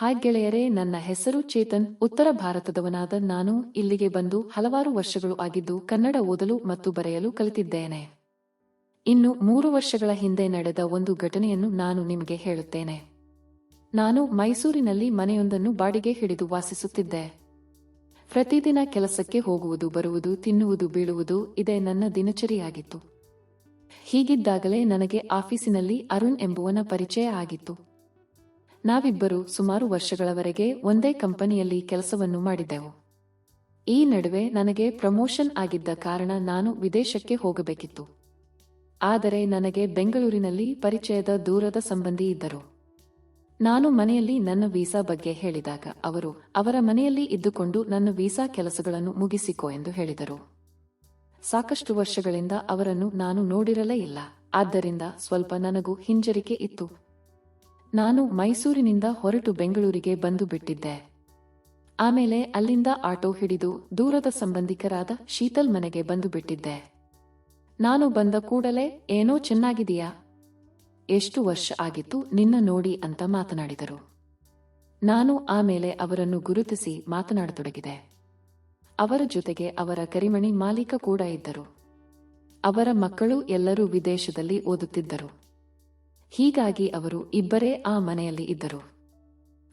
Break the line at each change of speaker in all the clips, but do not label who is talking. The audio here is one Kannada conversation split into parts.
ಹಾಯ್ ಗೆಳೆಯರೇ, ನನ್ನ ಹೆಸರು ಚೇತನ್. ಉತ್ತರ ಭಾರತದವನಾದ ನಾನು ಇಲ್ಲಿಗೆ ಬಂದು ಹಲವಾರು ವರ್ಷಗಳು ಆಗಿದ್ದು ಕನ್ನಡ ಓದಲು ಮತ್ತು ಬರೆಯಲು ಕಲಿತಿದ್ದೇನೆ. ಇನ್ನು ಮೂರು ವರ್ಷಗಳ ಹಿಂದೆ ನಡೆದ ಒಂದು ಘಟನೆಯನ್ನು ನಾನು ನಿಮಗೆ ಹೇಳುತ್ತೇನೆ. ನಾನು ಮೈಸೂರಿನಲ್ಲಿ ಮನೆಯೊಂದನ್ನು ಬಾಡಿಗೆ ಹಿಡಿದು ವಾಸಿಸುತ್ತಿದ್ದೆ. ಪ್ರತಿದಿನ ಕೆಲಸಕ್ಕೆ ಹೋಗುವುದು, ಬರುವುದು, ತಿನ್ನುವುದು, ಬೀಳುವುದು ಇದೇ ನನ್ನ ದಿನಚರಿಯಾಗಿತ್ತು. ಹೀಗಿದ್ದಾಗಲೇ ನನಗೆ ಆಫೀಸಿನಲ್ಲಿ ಅರುಣ್ ಎಂಬುವನ ಪರಿಚಯ ಆಗಿತ್ತು. ನಾವಿಬ್ಬರು ಸುಮಾರು ವರ್ಷಗಳವರೆಗೆ ಒಂದೇ ಕಂಪನಿಯಲ್ಲಿ ಕೆಲಸವನ್ನು ಮಾಡಿದ್ದೆವು ಈ ನಡುವೆ ನನಗೆ ಪ್ರಮೋಷನ್ ಆಗಿದ್ದ ಕಾರಣ ನಾನು ವಿದೇಶಕ್ಕೆ ಹೋಗಬೇಕಿತ್ತು. ಆದರೆ ನನಗೆ ಬೆಂಗಳೂರಿನಲ್ಲಿ ಪರಿಚಯದ ದೂರದ ಸಂಬಂಧಿ ಇದ್ದರು. ನಾನು ಮನೆಯಲ್ಲಿ ನನ್ನ ವೀಸಾ ಬಗ್ಗೆ ಹೇಳಿದಾಗ ಅವರು, ಅವರ ಮನೆಯಲ್ಲಿ ಇದ್ದುಕೊಂಡು ನನ್ನ ವೀಸಾ ಕೆಲಸಗಳನ್ನು ಮುಗಿಸಿಕೋ ಎಂದು ಹೇಳಿದರು. ಸಾಕಷ್ಟು ವರ್ಷಗಳಿಂದ ಅವರನ್ನು ನಾನು ನೋಡಿರಲೇ ಇಲ್ಲ. ಆದ್ದರಿಂದ ಸ್ವಲ್ಪ ನನಗೂ ಹಿಂಜರಿಕೆ ಇತ್ತು. ನಾನು ಮೈಸೂರಿನಿಂದ ಹೊರಟು ಬೆಂಗಳೂರಿಗೆ ಬಂದು ಬಿಟ್ಟಿದ್ದೆ. ಆಮೇಲೆ ಅಲ್ಲಿಂದ ಆಟೋ ಹಿಡಿದು ದೂರದ ಸಂಬಂಧಿಕರಾದ ಶೀತಲ್ ಮನೆಗೆ ಬಂದು ಬಿಟ್ಟಿದ್ದೆ. ನಾನು ಬಂದ ಕೂಡಲೇ, ಏನೋ ಚೆನ್ನಾಗಿದೆಯಾ ಎಷ್ಟು ವರ್ಷ ಆಗಿತ್ತು ನಿನ್ನ ನೋಡಿ ಅಂತ ಮಾತನಾಡಿದರು. ನಾನು ಆಮೇಲೆ ಅವರನ್ನು ಗುರುತಿಸಿ ಮಾತನಾಡತೊಡಗಿದೆ ಅವರ ಜೊತೆಗೆ ಅವರ ಕರಿಮಣಿ ಮಾಲೀಕ ಕೂಡ ಇದ್ದರು. ಅವರ ಮಕ್ಕಳು ಎಲ್ಲರೂ ವಿದೇಶದಲ್ಲಿ ಓದುತ್ತಿದ್ದರು. ಹೀಗಾಗಿ ಅವರು ಇಬ್ಬರೇ ಆ ಮನೆಯಲ್ಲಿ ಇದ್ದರು.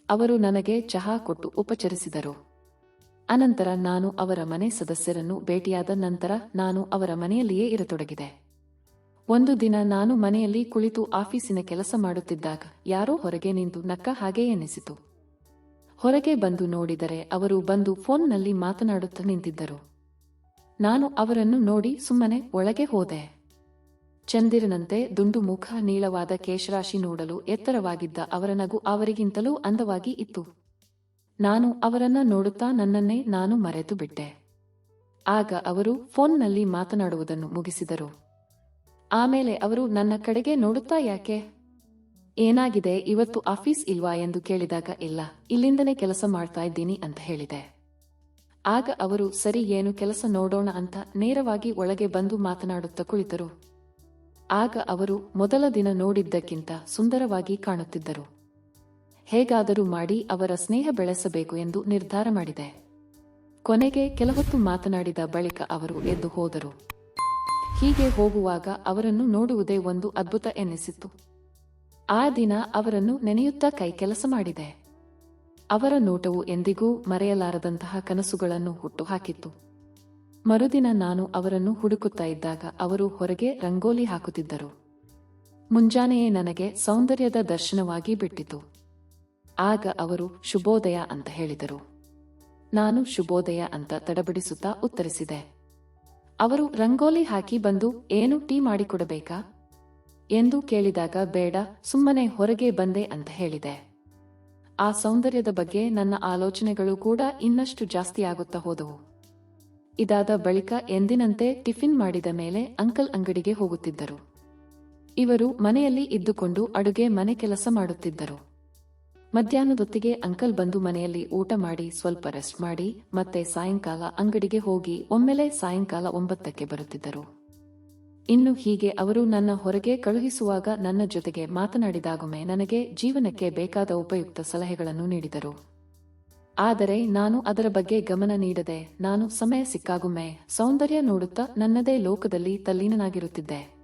ಅವರು ನನಗೆ ಚಹಾ ಕೊಟ್ಟು ಉಪಚರಿಸಿದರು. ಅನಂತರ ನಾನು ಅವರ ಮನೆ ಸದಸ್ಯರನ್ನು ಭೇಟಿಯಾದ ನಂತರ ನಾನು ಅವರ ಮನೆಯಲ್ಲಿಯೇ ಇರತೊಡಗಿದೆ. ಒಂದು ದಿನ ನಾನು ಮನೆಯಲ್ಲಿ ಕುಳಿತು ಆಫೀಸಿನ ಕೆಲಸ ಮಾಡುತ್ತಿದ್ದಾಗ ಯಾರೋ ಹೊರಗೆ ನಿಂತು ನಕ್ಕ ಹಾಗೆ ಎನಿಸಿತು. ಹೊರಗೆ ಬಂದು ನೋಡಿದರೆ ಅವರು ಬಂದು ಫೋನ್ನಲ್ಲಿ ಮಾತನಾಡುತ್ತಾ ನಿಂತಿದ್ದರು. ನಾನು ಅವರನ್ನು ನೋಡಿ ಸುಮ್ಮನೆ ಒಳಗೆ ಹೋದೆ. ಚಂದಿರನಂತೆ ದುಂಡು ಮುಖ ನೀಳವಾದ ಕೇಶರಾಶಿ ನೋಡಲು ಎತ್ತರವಾಗಿದ್ದ ಅವರ ನಗು ಅವರಿಗಿಂತಲೂ ಅಂದವಾಗಿ ಇತ್ತು. ನಾನು ಅವರನ್ನ ನೋಡುತ್ತಾ ನನ್ನನ್ನೇ ನಾನು ಮರೆತು ಬಿಟ್ಟೆ. ಆಗ ಅವರು ಫೋನ್ನಲ್ಲಿ ಮಾತನಾಡುವುದನ್ನು ಮುಗಿಸಿದರು. ಆಮೇಲೆ ಅವರು ನನ್ನ ಕಡೆಗೆ ನೋಡುತ್ತಾ ಯಾಕೆ? ಏನಾಗಿದೆ, ಇವತ್ತು ಆಫೀಸ್ ಇಲ್ವಾ ಎಂದು ಕೇಳಿದಾಗ, ಇಲ್ಲ ಇಲ್ಲಿಂದನೇ ಕೆಲಸ ಮಾಡ್ತಾ ಇದ್ದೀನಿ ಅಂತ ಹೇಳಿದೆ. ಆಗ ಅವರು, ಸರಿ, ಏನು ಕೆಲಸ ನೋಡೋಣ ಅಂತ ನೇರವಾಗಿ ಒಳಗೆ ಬಂದು ಮಾತನಾಡುತ್ತಾ ಕುಳಿತರು. ಆಗ ಅವರು ಮೊದಲ ದಿನ ನೋಡಿದ್ದಕ್ಕಿಂತ ಸುಂದರವಾಗಿ ಕಾಣುತ್ತಿದ್ದರು. ಹೇಗಾದರೂ ಮಾಡಿ ಅವರ ಸ್ನೇಹ ಬೆಳೆಸಬೇಕು ಎಂದು ನಿರ್ಧಾರ ಮಾಡಿದೆ. ಕೊನೆಗೆ ಕೆಲಹೊತ್ತು ಮಾತನಾಡಿದ ಬಳಿಕ ಅವರು ಎದ್ದು ಹೋದರು. ಹೀಗೆ ಹೋಗುವಾಗ ಅವರನ್ನು ನೋಡುವುದೇ ಒಂದು ಅದ್ಭುತ ಎನ್ನಿಸಿತು ಆ ದಿನ ಅವರನ್ನು ನೆನೆಯುತ್ತಾ ಕೈ ಕೆಲಸ ಮಾಡಿದೆ. ಅವರ ನೋಟವು ಎಂದಿಗೂ ಮರೆಯಲಾರದಂತಹ ಕನಸುಗಳನ್ನು ಹುಟ್ಟುಹಾಕಿತ್ತು ಮರುದಿನ ನಾನು ಅವರನ್ನು ಹುಡುಕುತ್ತಾ ಇದ್ದಾಗ ಅವರು ಹೊರಗೆ ರಂಗೋಲಿ ಹಾಕುತ್ತಿದ್ದರು. ಮುಂಜಾನೆಯೇ ನನಗೆ ಸೌಂದರ್ಯದ ದರ್ಶನವಾಗಿ ಬಿಟ್ಟಿತು. ಆಗ ಅವರು ಶುಭೋದಯ ಅಂತ ಹೇಳಿದರು. ನಾನು ಶುಭೋದಯ ಅಂತ ತಡಬಡಿಸುತ್ತಾ ಉತ್ತರಿಸಿದೆ. ಅವರು ರಂಗೋಲಿ ಹಾಕಿ ಬಂದು ಏನು ಟೀ ಮಾಡಿಕೊಡಬೇಕಾ? ಎಂದು ಕೇಳಿದಾಗ ಬೇಡ, ಸುಮ್ಮನೆ ಹೊರಗೆ ಬಂದೆ ಅಂತ ಹೇಳಿದೆ. ಆ ಸೌಂದರ್ಯದ ಬಗ್ಗೆ ನನ್ನ ಆಲೋಚನೆಗಳು ಕೂಡ ಇನ್ನಷ್ಟು ಜಾಸ್ತಿಯಾಗುತ್ತಾ ಹೋದವು. ಇದಾದ ಬಳಿಕ ಎಂದಿನಂತೆ ಟಿಫಿನ್ ಮಾಡಿದ ಮೇಲೆ ಅಂಕಲ್ ಅಂಗಡಿಗೆ ಹೋಗುತ್ತಿದ್ದರು. ಇವರು ಮನೆಯಲ್ಲಿ ಇದ್ದುಕೊಂಡು ಅಡುಗೆ ಮನೆ ಕೆಲಸ ಮಾಡುತ್ತಿದ್ದರು. ಮಧ್ಯಾಹ್ನದೊತ್ತಿಗೆ ಅಂಕಲ್ ಬಂದು ಮನೆಯಲ್ಲಿ ಊಟ ಮಾಡಿ ಸ್ವಲ್ಪ ರೆಸ್ಟ್ ಮಾಡಿ, ಮತ್ತೆ ಸಾಯಂಕಾಲ ಅಂಗಡಿಗೆ ಹೋಗಿ ಒಮ್ಮೆಲೆ ಸಾಯಂಕಾಲ ಒಂಬತ್ತಕ್ಕೆ ಬರುತ್ತಿದ್ದರು. ಇನ್ನು ಹೀಗೆ ಅವರು ನನ್ನ ಹೊರಗೆ ಕಳುಹಿಸುವಾಗ ನನ್ನ ಜೊತೆಗೆ ಮಾತನಾಡಿದಾಗೊಮ್ಮೆ ನನಗೆ ಜೀವನಕ್ಕೆ ಬೇಕಾದ ಉಪಯುಕ್ತ ಸಲಹೆಗಳನ್ನು ನೀಡಿದರು. ಆದರೆ ನಾನು ಅದರ ಬಗ್ಗೆ ಗಮನ ನೀಡದೆ ನಾನು ಸಮಯ ಸಿಕ್ಕಾಗೊಮ್ಮೆ ಸೌಂದರ್ಯ ನೋಡುತ್ತಾ ನನ್ನದೇ ಲೋಕದಲ್ಲಿ ತಲ್ಲೀನನಾಗಿರುತ್ತಿದ್ದೆ.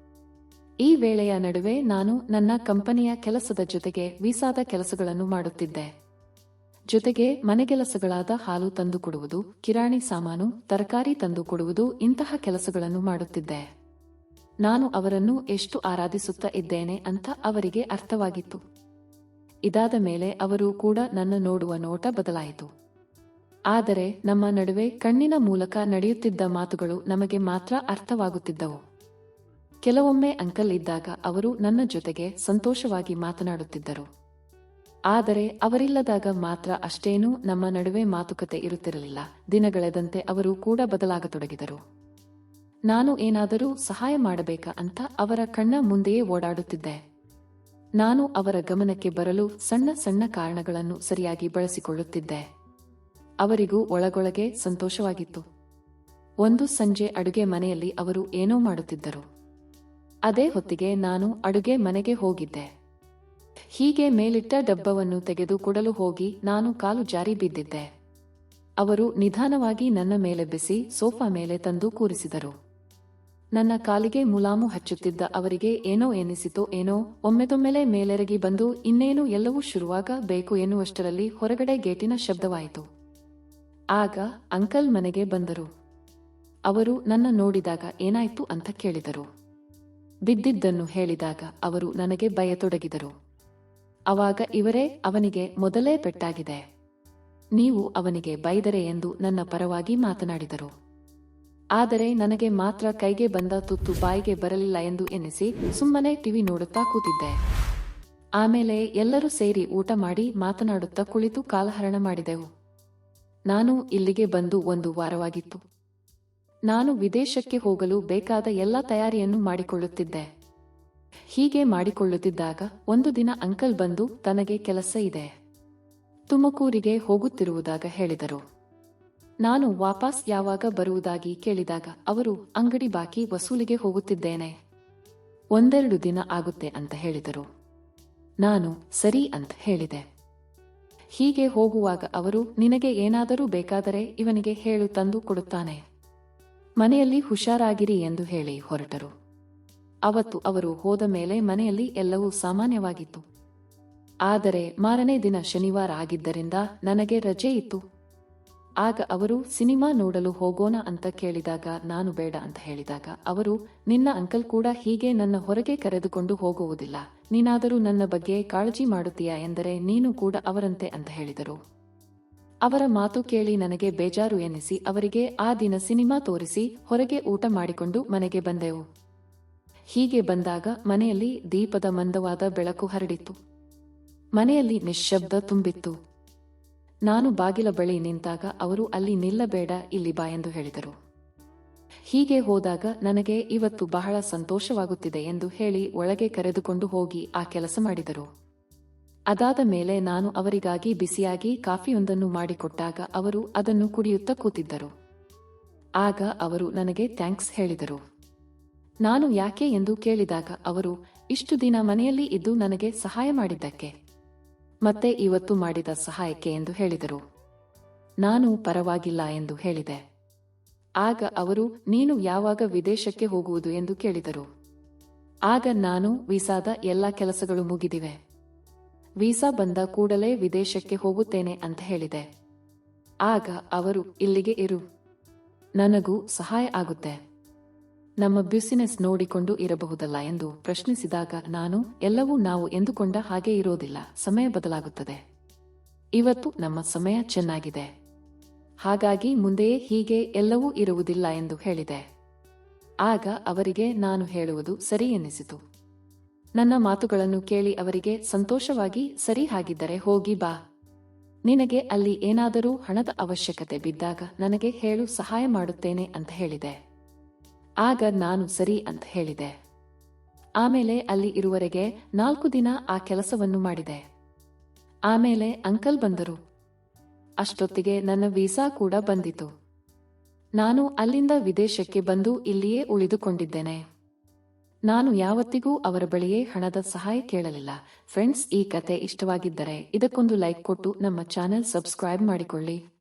ಈ ವೇಳೆಯ ನಡುವೆ ನಾನು ನನ್ನ ಕಂಪನಿಯ ಕೆಲಸದ ಜೊತೆಗೆ ವೀಸಾದ ಕೆಲಸಗಳನ್ನು ಮಾಡುತ್ತಿದ್ದೆ. ಜೊತೆಗೆ ಮನೆಗೆಲಸಗಳಾದ ಹಾಲು ತಂದುಕೊಡುವುದು ಕಿರಾಣಿ ಸಾಮಾನು, ತರಕಾರಿ ತಂದುಕೊಡುವುದು ಇಂತಹ ಕೆಲಸಗಳನ್ನು ಮಾಡುತ್ತಿದ್ದೆ. ನಾನು ಅವರನ್ನು ಎಷ್ಟು ಆರಾಧಿಸುತ್ತಾ ಇದ್ದೇನೆ ಅಂತ ಅವರಿಗೆ ಅರ್ಥವಾಗಿತ್ತು. ಇದಾದ ಮೇಲೆ ಅವರು ಕೂಡ ನನ್ನ ನೋಡುವ ನೋಟ ಬದಲಾಯಿತು. ಆದರೆ ನಮ್ಮ ನಡುವೆ ಕಣ್ಣಿನ ಮೂಲಕ ನಡೆಯುತ್ತಿದ್ದ ಮಾತುಗಳು ನಮಗೆ ಮಾತ್ರ ಅರ್ಥವಾಗುತ್ತಿದ್ದವು. ಕೆಲವೊಮ್ಮೆ ಅಂಕಲ್ ಇದ್ದಾಗ ಅವರು ನನ್ನ ಜೊತೆಗೆ ಸಂತೋಷವಾಗಿ ಮಾತನಾಡುತ್ತಿದ್ದರು. ಆದರೆ ಅವರಿಲ್ಲದಾಗ ಮಾತ್ರ ಅಷ್ಟೇನೂ ನಮ್ಮ ನಡುವೆ ಮಾತುಕತೆ ಇರುತ್ತಿರಲಿಲ್ಲ. ದಿನಗಳೆದಂತೆ ಅವರು ಕೂಡ ಬದಲಾಗತೊಡಗಿದರು. ನಾನು ಏನಾದರೂ ಸಹಾಯ ಮಾಡಬೇಕಾ ಅಂತ ಅವರ ಕಣ್ಣ ಮುಂದೆಯೇ ಓಡಾಡುತ್ತಿದ್ದೆ. ನಾನು ಅವರ ಗಮನಕ್ಕೆ ಬರಲು ಸಣ್ಣ ಸಣ್ಣ ಕಾರಣಗಳನ್ನು ಸರಿಯಾಗಿ ಬಳಸಿಕೊಳ್ಳುತ್ತಿದ್ದೆ. ಅವರಿಗೂ ಒಳಗೊಳಗೆ ಸಂತೋಷವಾಗಿತ್ತು. ಒಂದು ಸಂಜೆ ಅಡುಗೆ ಮನೆಯಲ್ಲಿ ಅವರು ಏನೋ ಮಾಡುತ್ತಿದ್ದರು. ಅದೇ ಹೊತ್ತಿಗೆ ನಾನು ಅಡುಗೆ ಮನೆಗೆ ಹೋಗಿದ್ದೆ. ಹೀಗೆ ಮೇಲಿಟ್ಟ ಡಬ್ಬವನ್ನು ತೆಗೆದು ಕೊಡಲು ಹೋಗಿ ನಾನು ಕಾಲು ಜಾರಿ ಬಿದ್ದಿದ್ದೆ. ಅವರು ನಿಧಾನವಾಗಿ ನನ್ನ ಮೇಲೆ ಬಿಸಿ ಸೋಫಾ ಮೇಲೆ ತಂದು ಕೂರಿಸಿದರು. ನನ್ನ ಕಾಲಿಗೆ ಮುಲಾಮು ಹಚ್ಚುತ್ತಿದ್ದ ಅವರಿಗೆ ಏನೋ ಎನಿಸಿತೋ ಏನೋ, ಒಮ್ಮೆದೊಮ್ಮೆಲೆ ಮೇಲೆರಗಿ ಬಂದು ಇನ್ನೇನು ಎಲ್ಲವೂ ಶುರುವಾಗ ಬೇಕು ಎನ್ನುವಷ್ಟರಲ್ಲಿ ಹೊರಗಡೆ ಗೇಟಿನ ಶಬ್ದವಾಯಿತು. ಆಗ ಅಂಕಲ್ ಮನೆಗೆ ಬಂದರು. ಅವರು ನನ್ನ ನೋಡಿದಾಗ ಏನಾಯ್ತು ಅಂತ ಕೇಳಿದರು. ಬಿದ್ದಿದ್ದನ್ನು ಹೇಳಿದಾಗ ಅವರು ನನಗೆ ಭಯತೊಡಗಿದರು ಅವಾಗ ಇವರೇ ಅವನಿಗೆ ಮೊದಲೇ ಪೆಟ್ಟಾಗಿದೆ. ನೀವು ಅವನಿಗೆ ಬೈದರೆ ಎಂದು ನನ್ನ ಪರವಾಗಿ ಮಾತನಾಡಿದರು. ಆದರೆ ನನಗೆ ಮಾತ್ರ ಕೈಗೆ ಬಂದ ತುತ್ತು ಬಾಯಿಗೆ ಬರಲಿಲ್ಲ ಎಂದು ಎನಿಸಿ ಸುಮ್ಮನೆ ಟಿವಿ ನೋಡುತ್ತಾ ಕೂತಿದ್ದೆ. ಆಮೇಲೆ ಎಲ್ಲರೂ ಸೇರಿ ಊಟ ಮಾಡಿ ಮಾತನಾಡುತ್ತಾ ಕುಳಿತು ಕಾಲಹರಣ ಮಾಡಿದೆವು. ನಾನು ಇಲ್ಲಿಗೆ ಬಂದು ಒಂದು ವಾರವಾಗಿತ್ತು. ನಾನು ವಿದೇಶಕ್ಕೆ ಹೋಗಲು ಬೇಕಾದ ಎಲ್ಲ ತಯಾರಿಯನ್ನು ಮಾಡಿಕೊಳ್ಳುತ್ತಿದ್ದೆ. ಹೀಗೆ ಮಾಡಿಕೊಳ್ಳುತ್ತಿದ್ದಾಗ ಒಂದು ದಿನ ಅಂಕಲ್ ಬಂದು ತನಗೆ ಕೆಲಸ ಇದೆ. ತುಮಕೂರಿಗೆ ಹೋಗುತ್ತಿರುವುದಾಗ ಹೇಳಿದರು. ನಾನು ವಾಪಸ್ ಯಾವಾಗ ಬರುವುದಾಗಿ ಕೇಳಿದಾಗ ಅವರು, ಅಂಗಡಿ ಬಾಕಿ ವಸೂಲಿಗೆ ಹೋಗುತ್ತಿದ್ದೇನೆ. ಒಂದೆರಡು ದಿನ ಆಗುತ್ತೆ ಅಂತ ಹೇಳಿದರು. ನಾನು, ಸರಿ ಅಂತ ಹೇಳಿದೆ. ಹೀಗೆ ಹೋಗುವಾಗ ಅವರು, ನಿನಗೆ ಏನಾದರೂ ಬೇಕಾದರೆ ಇವನಿಗೆ ಹೇಳು ತಂದು ಕೊಡುತ್ತಾನೆ. ಮನೆಯಲ್ಲಿ ಹುಷಾರಾಗಿರಿ ಎಂದು ಹೇಳಿ ಹೊರಟರು. ಅವತ್ತು ಅವರು ಹೋದ ಮೇಲೆ ಮನೆಯಲ್ಲಿ ಎಲ್ಲವೂ ಸಾಮಾನ್ಯವಾಗಿತ್ತು. ಆದರೆ ಮಾರನೇ ದಿನ ಶನಿವಾರ ಆಗಿದ್ದರಿಂದ ನನಗೆ ರಜೆ ಇತ್ತು. ಆಗ ಅವರು, ಸಿನಿಮಾ ನೋಡಲು ಹೋಗೋಣ ಅಂತ ಕೇಳಿದಾಗ ನಾನು ಬೇಡ ಅಂತ ಹೇಳಿದಾಗ, ಅವರು, ನಿನ್ನ ಅಂಕಲ್ ಕೂಡ ಹೀಗೆ ನನ್ನ ಹೊರಗೆ ಕರೆದುಕೊಂಡು ಹೋಗುವುದಿಲ್ಲ. ನೀನಾದರೂ ನನ್ನ ಬಗ್ಗೆ ಕಾಳಜಿ ಮಾಡುತ್ತೀಯಾ ಎಂದರೆ ನೀನು ಕೂಡ ಅವರಂತೆ ಅಂತ ಹೇಳಿದರು. ಅವರ ಮಾತು ಕೇಳಿ ನನಗೆ ಬೇಜಾರು ಎನಿಸಿ ಅವರಿಗೆ ಆ ದಿನ ಸಿನಿಮಾ ತೋರಿಸಿ ಹೊರಗೆ ಊಟ ಮಾಡಿಕೊಂಡು ಮನೆಗೆ ಬಂದೆವು. ಹೀಗೆ ಬಂದಾಗ ಮನೆಯಲ್ಲಿ ದೀಪದ ಮಂದವಾದ ಬೆಳಕು ಹರಡಿತ್ತು ಮನೆಯಲ್ಲಿ ನಿಶ್ಶಬ್ದ ತುಂಬಿತ್ತು. ನಾನು ಬಾಗಿಲ ಬಳಿ ನಿಂತಾಗ ಅವರು ಅಲ್ಲಿ ನಿಲ್ಲಬೇಡ, ಇಲ್ಲಿ ಬಾ ಎಂದು ಹೇಳಿದರು. ಹೀಗೆ ಹೋದಾಗ ನನಗೆ ಇವತ್ತು ಬಹಳ ಸಂತೋಷವಾಗುತ್ತಿದೆ ಎಂದು ಹೇಳಿ ಒಳಗೆ ಕರೆದುಕೊಂಡು ಹೋಗಿ ಆ ಕೆಲಸ ಮಾಡಿದರು. ಅದಾದ ಮೇಲೆ ನಾನು ಅವರಿಗಾಗಿ ಬಿಸಿಯಾಗಿ ಕಾಫಿಯೊಂದನ್ನು ಮಾಡಿಕೊಟ್ಟಾಗ ಅವರು ಅದನ್ನು ಕುಡಿಯುತ್ತಾ ಕೂತಿದ್ದರು. ಆಗ ಅವರು ನನಗೆ ಥ್ಯಾಂಕ್ಸ್ ಹೇಳಿದರು. ನಾನು ಯಾಕೆ ಎಂದು ಕೇಳಿದಾಗ ಅವರು, ಇಷ್ಟು ದಿನ ಮನೆಯಲ್ಲಿ ಇದ್ದು ನನಗೆ ಸಹಾಯ ಮಾಡಿದ್ದಕ್ಕೆ? ಮತ್ತೆ ಇವತ್ತು ಮಾಡಿದ ಸಹಾಯಕ್ಕೆ ಎಂದು ಹೇಳಿದರು. ನಾನು ಪರವಾಗಿಲ್ಲ ಎಂದು ಹೇಳಿದೆ. ಆಗ ಅವರು, ನೀನು ಯಾವಾಗ ವಿದೇಶಕ್ಕೆ ಹೋಗುವುದು ಎಂದು ಕೇಳಿದರು. ಆಗ ನಾನು ವೀಸಾದ ಎಲ್ಲ ಕೆಲಸಗಳು ಮುಗಿದಿವೆ. ವೀಸಾ ಬಂದ ಕೂಡಲೇ ವಿದೇಶಕ್ಕೆ ಹೋಗುತ್ತೇನೆ ಅಂತ ಹೇಳಿದೆ. ಆಗ ಅವರು, ಇಲ್ಲಿಗೆ ಇರು. ನನಗೂ ಸಹಾಯ ಆಗುತ್ತೆ. ನಮ್ಮ ಬ್ಯುಸಿನೆಸ್ ನೋಡಿಕೊಂಡು ಇರಬಹುದಲ್ಲ ಎಂದು ಪ್ರಶ್ನಿಸಿದಾಗ ನಾನು, ಎಲ್ಲವೂ ನಾವು ಎಂದುಕೊಂಡ ಹಾಗೆ ಇರೋದಿಲ್ಲ, ಸಮಯ ಬದಲಾಗುತ್ತದೆ. ಇವತ್ತು ನಮ್ಮ ಸಮಯ ಚೆನ್ನಾಗಿದೆ. ಹಾಗಾಗಿ ಮುಂದೆಯೇ ಹೀಗೆ ಎಲ್ಲವೂ ಇರುವುದಿಲ್ಲ ಎಂದು ಹೇಳಿದೆ. ಆಗ ಅವರಿಗೆ ನಾನು ಹೇಳುವುದು ಸರಿ ಎನ್ನಿಸಿತು. ನನ್ನ ಮಾತುಗಳನ್ನು ಕೇಳಿ ಅವರಿಗೆ ಸಂತೋಷವಾಗಿ, ಸರಿ ಹಾಗಿದ್ದರೆ ಹೋಗಿ ಬಾ. ನಿನಗೆ ಅಲ್ಲಿ ಏನಾದರೂ ಹಣದ ಅವಶ್ಯಕತೆ ಬಿದ್ದಾಗ ನನಗೆ ಹೇಳು, ಸಹಾಯ ಮಾಡುತ್ತೇನೆ ಅಂತ ಹೇಳಿದೆ. ಆಗ ನಾನು ಸರಿ ಅಂತ ಹೇಳಿದೆ. ಆಮೇಲೆ ಅಲ್ಲಿ ಇರುವರೆಗೆ ನಾಲ್ಕು ದಿನ ಆ ಕೆಲಸವನ್ನು ಮಾಡಿದೆ. ಆಮೇಲೆ ಅಂಕಲ್ ಬಂದರು. ಅಷ್ಟೊತ್ತಿಗೆ ನನ್ನ ವೀಸಾ ಕೂಡ ಬಂದಿತು. ನಾನು ಅಲ್ಲಿಂದ ವಿದೇಶಕ್ಕೆ ಬಂದು ಇಲ್ಲಿಯೇ ಉಳಿದುಕೊಂಡಿದ್ದೇನೆ. ನಾನು ಯಾವತ್ತಿಗೂ ಅವರ ಬಳಿಯೇ ಹಣದ ಸಹಾಯ ಕೇಳಲಿಲ್ಲ. ಫ್ರೆಂಡ್ಸ್, ಈ ಕತೆ ಇಷ್ಟವಾಗಿದ್ದರೆ ಇದಕ್ಕೊಂದು ಲೈಕ್ ಕೊಟ್ಟು ನಮ್ಮ ಚಾನೆಲ್ ಸಬ್ಸ್ಕ್ರೈಬ್ ಮಾಡಿಕೊಳ್ಳಿ.